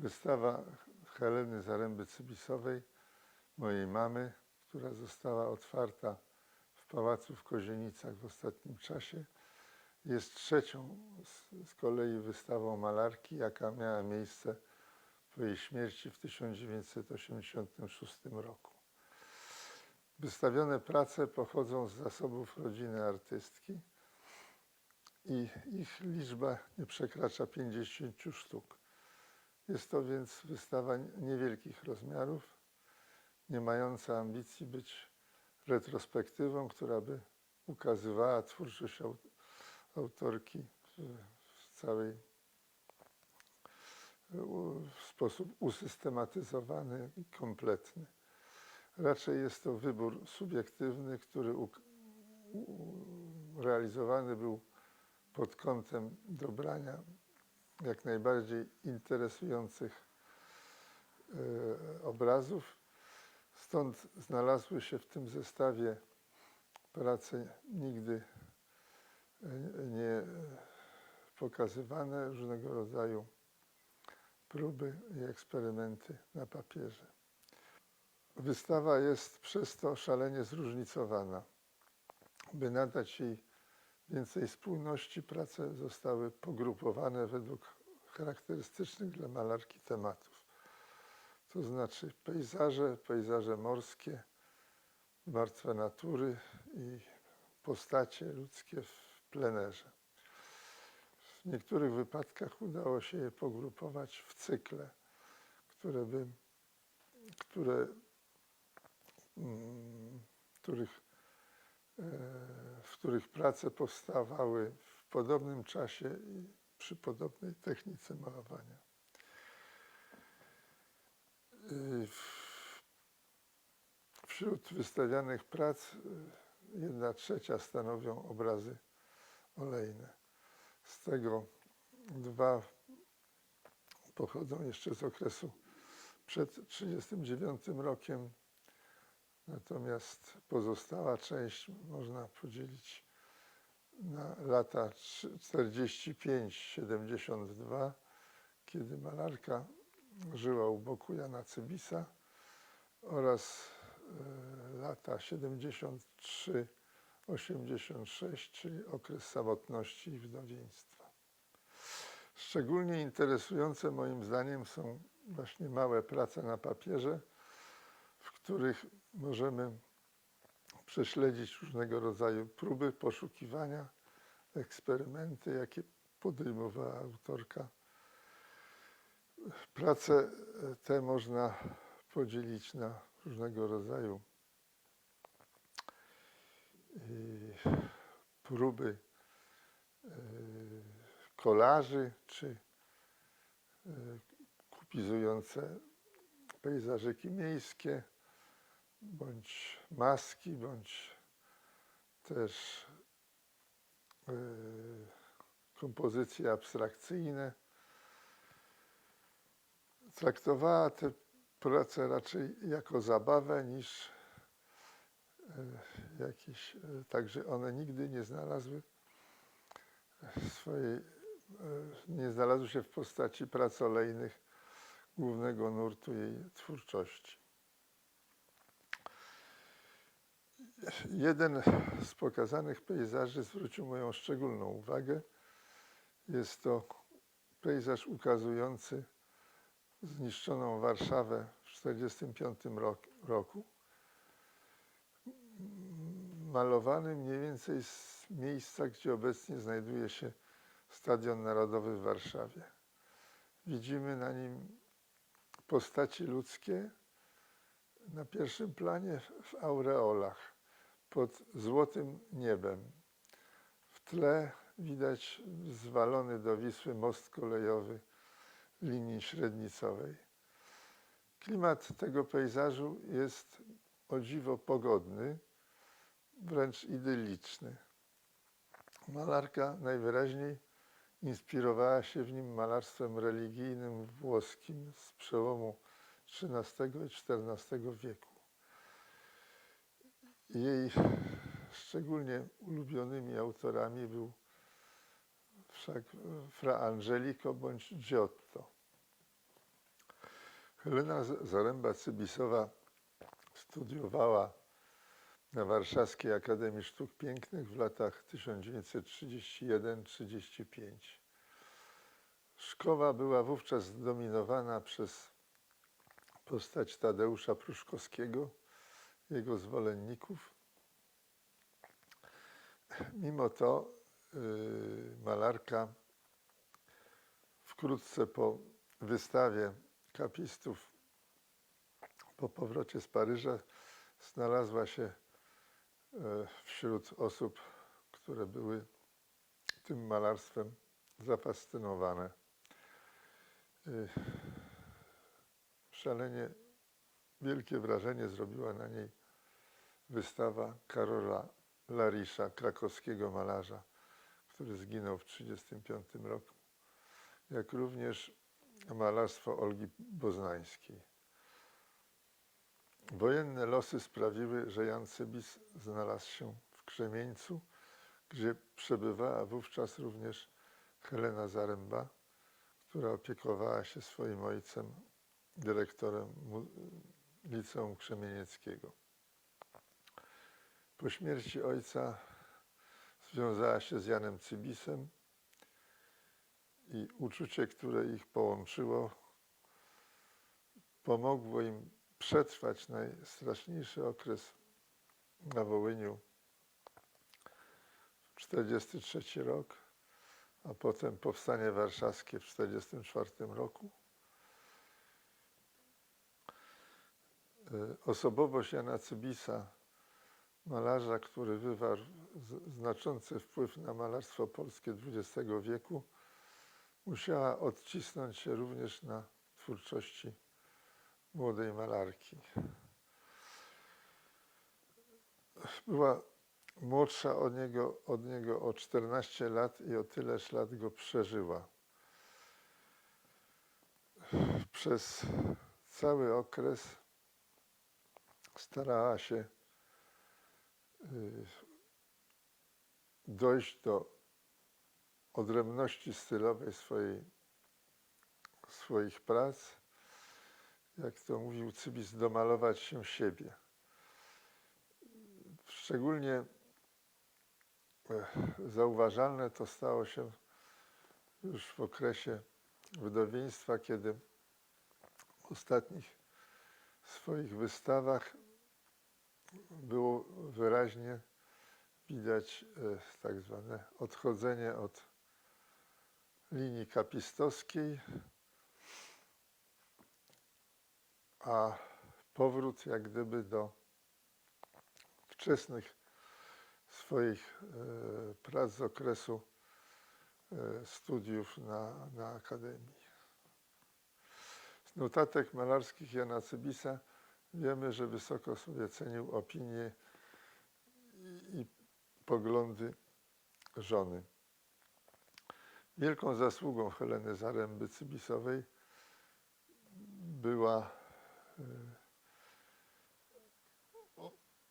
Wystawa Heleny Zaręby-Cybisowej, mojej mamy, która została otwarta w Pałacu w Kozienicach w ostatnim czasie, jest trzecią z, z kolei wystawą malarki, jaka miała miejsce po jej śmierci w 1986 roku. Wystawione prace pochodzą z zasobów rodziny artystki i ich liczba nie przekracza 50 sztuk. Jest to więc wystawa niewielkich rozmiarów, nie mająca ambicji być retrospektywą, która by ukazywała twórczość au- autorki w- całej w sposób usystematyzowany i kompletny. Raczej jest to wybór subiektywny, który realizowany był pod kątem dobrania jak najbardziej interesujących e, obrazów. Stąd znalazły się w tym zestawie prace nigdy e, nie pokazywane, różnego rodzaju próby i eksperymenty na papierze. Wystawa jest przez to szalenie zróżnicowana. By nadać jej więcej spójności, prace zostały pogrupowane według charakterystycznych dla malarki tematów. To znaczy pejzaże, pejzaże morskie, martwe natury i postacie ludzkie w plenerze. W niektórych wypadkach udało się je pogrupować w cykle, które by, które, mm, których e, których prace powstawały w podobnym czasie i przy podobnej technice malowania. Y, Wśród wystawianych prac y, jedna trzecia stanowią obrazy olejne. Z tego dwa pochodzą jeszcze z okresu przed 1939 rokiem, Natomiast pozostała część można podzielić na lata 45-72, kiedy malarka żyła u boku Jana Cybisa oraz e, lata 73-86, czyli okres samotności i wdowieństwa. Szczególnie interesujące moim zdaniem są właśnie małe prace na papierze, w których możemy prześledzić różnego rodzaju próby, poszukiwania, eksperymenty, jakie podejmowała autorka. Prace te można podzielić na różnego rodzaju y, próby y, kolaży czy y, kupizujące pejzażyki miejskie, bądź maski, bądź też e, kompozycje abstrakcyjne. Traktowała te prace raczej jako zabawę niż jakieś, e, także one nigdy nie znalazły swojej, nie znalazły się w postaci prac olejnych głównego nurtu jej twórczości. Jeden z pokazanych pejzaży zwrócił moją szczególną uwagę. Jest to pejzaż ukazujący zniszczoną Warszawę w 1945 roku. Malowany mniej więcej z miejsca, gdzie obecnie znajduje się Stadion Narodowy w Warszawie. Widzimy na nim postaci ludzkie na pierwszym planie w aureolach pod złotym niebem. W tle widać zwalony do Wisły most kolejowy linii średnicowej. Klimat tego pejzażu jest o dziwo pogodny, wręcz idylliczny. Malarka najwyraźniej inspirowała się w nim malarstwem religijnym włoskim z przełomu XIII i XIV wieku. Jej szczególnie ulubionymi autorami był wszak Fra Angelico bądź Giotto. Helena Zaręba-Cybisowa studiowała na Warszawskiej Akademii Sztuk Pięknych w latach 1931-35. Szkoła była wówczas zdominowana przez postać Tadeusza Pruszkowskiego, jego zwolenników. Mimo to yy, malarka wkrótce po wystawie kapistów po powrocie z Paryża znalazła się e, wśród osób, które były tym malarstwem zafascynowane. Y, Szalenie wielkie wrażenie zrobiła na niej wystawa Karola Larisza, krakowskiego malarza, który zginął w 1935 roku, jak również malarstwo Olgi Boznańskiej. Wojenne losy sprawiły, że Jan Cybis znalazł się w Krzemieńcu, gdzie przebywała wówczas również Helena Zaręba, która opiekowała się swoim ojcem, dyrektorem Liceum Krzemienieckiego. Po śmierci ojca związała się z Janem Cybisem i uczucie, które ich połączyło, pomogło im przetrwać najstraszniejszy okres na Wołyniu. 1943 rok, a potem powstanie warszawskie w 1944 roku. E, Osobowość Jana Cybisa, malarza, który wywarł znaczący wpływ na malarstwo polskie XX wieku, musiała odcisnąć się również na twórczości młodej malarki. Była młodsza od niego, od niego o 14 lat i o tyleż lat go przeżyła. Przez cały okres starała się dojść do odrębności stylowej swojej, swoich prac, jak to mówił Cybis, domalować się siebie. Szczególnie eh, zauważalne to stało się już w okresie wydowieństwa, kiedy w ostatnich swoich wystawach było wyraźnie widać e, tak zwane odchodzenie od linii kapistowskiej, a powrót jak gdyby do wczesnych swoich e, prac z okresu e, studiów na, na Akademii. Z notatek malarskich Jana Cybisa wiemy, że wysoko sobie cenił opinie i, poglądy żony. Wielką zasługą Heleny Zaręby Cybisowej była e,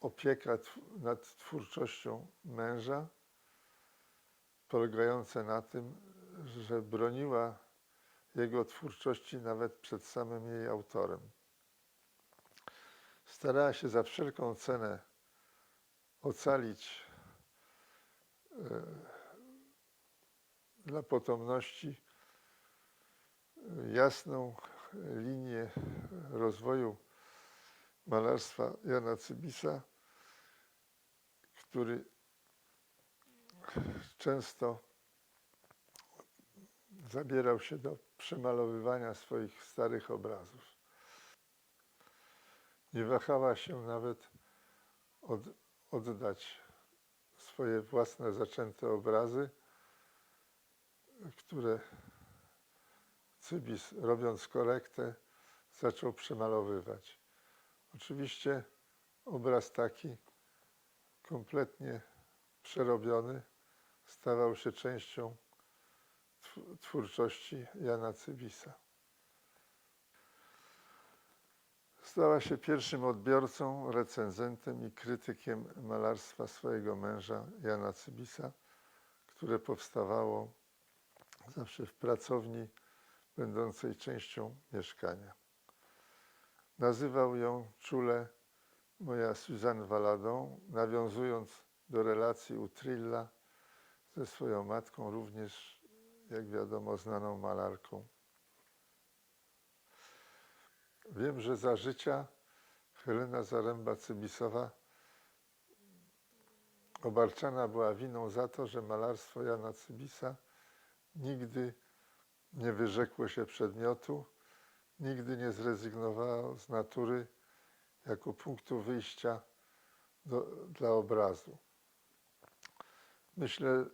opieka nad twórczością męża, polegająca na tym, że broniła jego twórczości nawet przed samym jej autorem. Starała się za wszelką cenę ocalić e, dla potomności e, jasną linię rozwoju malarstwa Jana Cybisa, który często zabierał się do przemalowywania swoich starych obrazów. Nie wahała się nawet od, oddać swoje własne zaczęte obrazy, które Cybis, robiąc korektę, zaczął przemalowywać. Oczywiście obraz taki, kompletnie przerobiony, stawał się częścią tw- twórczości Jana Cybisa. Stała się pierwszym odbiorcą, recenzentem i krytykiem malarstwa swojego męża Jana Cybisa, które powstawało zawsze w pracowni będącej częścią mieszkania. Nazywał ją czule moja Suzanne Valadą, nawiązując do relacji Utrilla ze swoją matką, również, jak wiadomo, znaną malarką. Wiem, że za życia Helena Zaręba-Cybisowa obarczana była winą za to, że malarstwo Jana Cybisa nigdy nie wyrzekło się przedmiotu, nigdy nie zrezygnowało z natury jako punktu wyjścia do, dla obrazu. Myślę,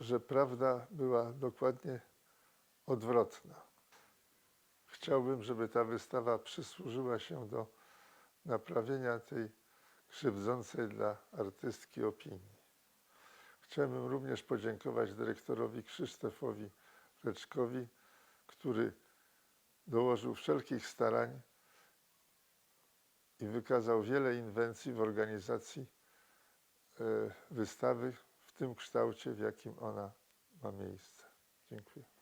że prawda była dokładnie odwrotna. Chciałbym, żeby ta wystawa przysłużyła się do naprawienia tej krzywdzącej dla artystki opinii. Chciałbym również podziękować dyrektorowi Krzysztofowi Reczkowi, który dołożył wszelkich starań i wykazał wiele inwencji w organizacji e, wystawy w tym kształcie, w jakim ona ma miejsce. Dziękuję.